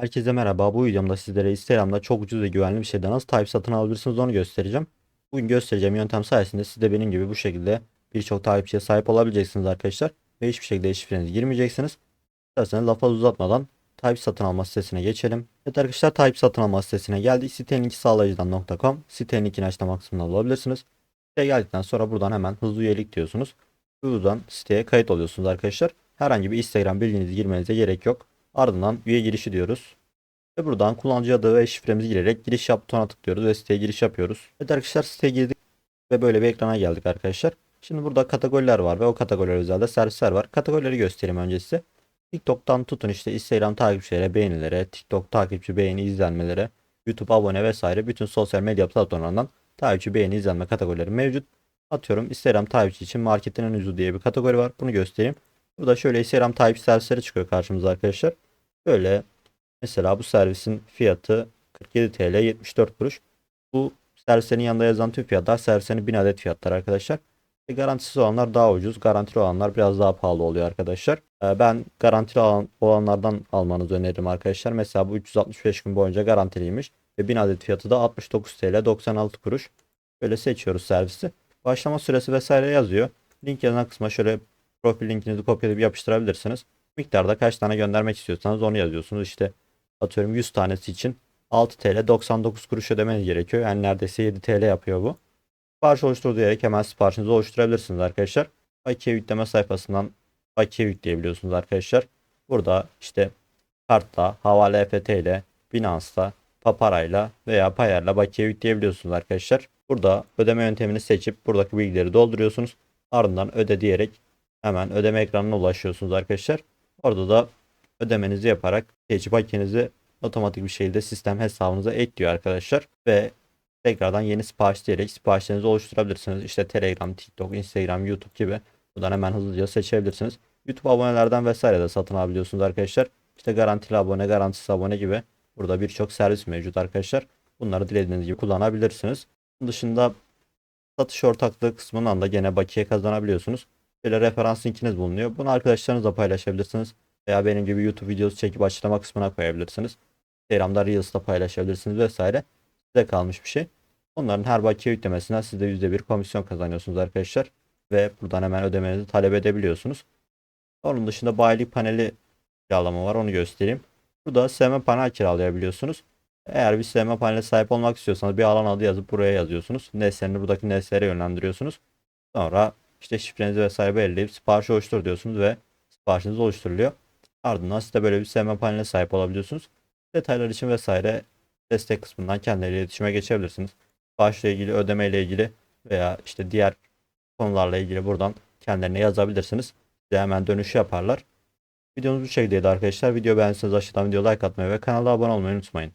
Herkese merhaba. Bu videomda sizlere Instagram'da çok ucuz ve güvenli bir şeyden nasıl takip satın alabilirsiniz onu göstereceğim. Bugün göstereceğim yöntem sayesinde siz de benim gibi bu şekilde birçok takipçiye sahip olabileceksiniz arkadaşlar. Ve hiçbir şekilde şifrenizi girmeyeceksiniz. İsterseniz lafa uzatmadan takip satın alma sitesine geçelim. Evet arkadaşlar takip satın alma sitesine geldik. Sitenin linki sağlayıcıdan.com. Sitenin linkini açıklama kısmında bulabilirsiniz. Siteye geldikten sonra buradan hemen hızlı üyelik diyorsunuz. Buradan siteye kayıt oluyorsunuz arkadaşlar. Herhangi bir Instagram bilginizi girmenize gerek yok. Ardından üye girişi diyoruz. Ve buradan kullanıcı adı ve şifremizi girerek giriş yap butonuna tıklıyoruz ve siteye giriş yapıyoruz. Evet arkadaşlar siteye girdik ve böyle bir ekrana geldik arkadaşlar. Şimdi burada kategoriler var ve o kategoriler özelde servisler var. Kategorileri göstereyim önce size. TikTok'tan tutun işte Instagram takipçilere, beğenilere, TikTok takipçi beğeni izlenmelere, YouTube abone vesaire bütün sosyal medya platformlarından takipçi beğeni izlenme kategorileri mevcut. Atıyorum Instagram takipçi için marketin en ucuzu diye bir kategori var. Bunu göstereyim. Burada şöyle Instagram takipçi servisleri çıkıyor karşımıza arkadaşlar. Böyle mesela bu servisin fiyatı 47 TL 74 kuruş. Bu servislerin yanında yazan tüm fiyatlar servislerin 1000 adet fiyatlar arkadaşlar. E, garantisiz olanlar daha ucuz. Garantili olanlar biraz daha pahalı oluyor arkadaşlar. E, ben garantili olan, olanlardan almanızı öneririm arkadaşlar. Mesela bu 365 gün boyunca garantiliymiş. Ve 1000 adet fiyatı da 69 TL 96 kuruş. Böyle seçiyoruz servisi. Başlama süresi vesaire yazıyor. Link yazan kısma şöyle profil linkinizi kopyalayıp yapıştırabilirsiniz. Miktarda kaç tane göndermek istiyorsanız onu yazıyorsunuz. İşte atıyorum 100 tanesi için 6 TL 99 kuruş ödemeniz gerekiyor. Yani neredeyse 7 TL yapıyor bu. Sipariş oluştur diyerek hemen siparişinizi oluşturabilirsiniz arkadaşlar. Bakiye yükleme sayfasından bakiye yükleyebiliyorsunuz arkadaşlar. Burada işte kartla, havale EFT ile, Binance'la, Papara'yla veya Payar'la bakiye yükleyebiliyorsunuz arkadaşlar. Burada ödeme yöntemini seçip buradaki bilgileri dolduruyorsunuz. Ardından öde diyerek hemen ödeme ekranına ulaşıyorsunuz arkadaşlar. Orada da ödemenizi yaparak seçip bakiyenizi otomatik bir şekilde sistem hesabınıza ekliyor arkadaşlar. Ve tekrardan yeni sipariş diyerek siparişlerinizi oluşturabilirsiniz. İşte Telegram, TikTok, Instagram, YouTube gibi buradan hemen hızlıca seçebilirsiniz. YouTube abonelerden vesaire de satın alabiliyorsunuz arkadaşlar. İşte garantili abone, garantisiz abone gibi burada birçok servis mevcut arkadaşlar. Bunları dilediğiniz gibi kullanabilirsiniz. Bunun dışında satış ortaklığı kısmından da gene bakiye kazanabiliyorsunuz. Böyle referans linkiniz bulunuyor. Bunu arkadaşlarınızla paylaşabilirsiniz. Veya benim gibi YouTube videosu çekip açıklama kısmına koyabilirsiniz. Instagram'da Reels'ta paylaşabilirsiniz vesaire. Size kalmış bir şey. Onların her bakiye yüklemesinden siz de %1 komisyon kazanıyorsunuz arkadaşlar. Ve buradan hemen ödemenizi talep edebiliyorsunuz. Onun dışında bayilik paneli kiralama var onu göstereyim. Burada SM panel kiralayabiliyorsunuz. Eğer bir SM paneline sahip olmak istiyorsanız bir alan adı yazıp buraya yazıyorsunuz. Nesnelerini buradaki nesnelere yönlendiriyorsunuz. Sonra işte şifrenizi vesaire belirleyip sipariş oluştur diyorsunuz ve siparişiniz oluşturuluyor. Ardından siz de böyle bir SM paneline sahip olabiliyorsunuz. Detaylar için vesaire destek kısmından kendileriyle iletişime geçebilirsiniz. Siparişle ilgili, ödeme ile ilgili veya işte diğer konularla ilgili buradan kendilerine yazabilirsiniz. Size hemen dönüş yaparlar. Videomuz bu şekildeydi arkadaşlar. Video beğendiyseniz aşağıdan video like atmayı ve kanala abone olmayı unutmayın.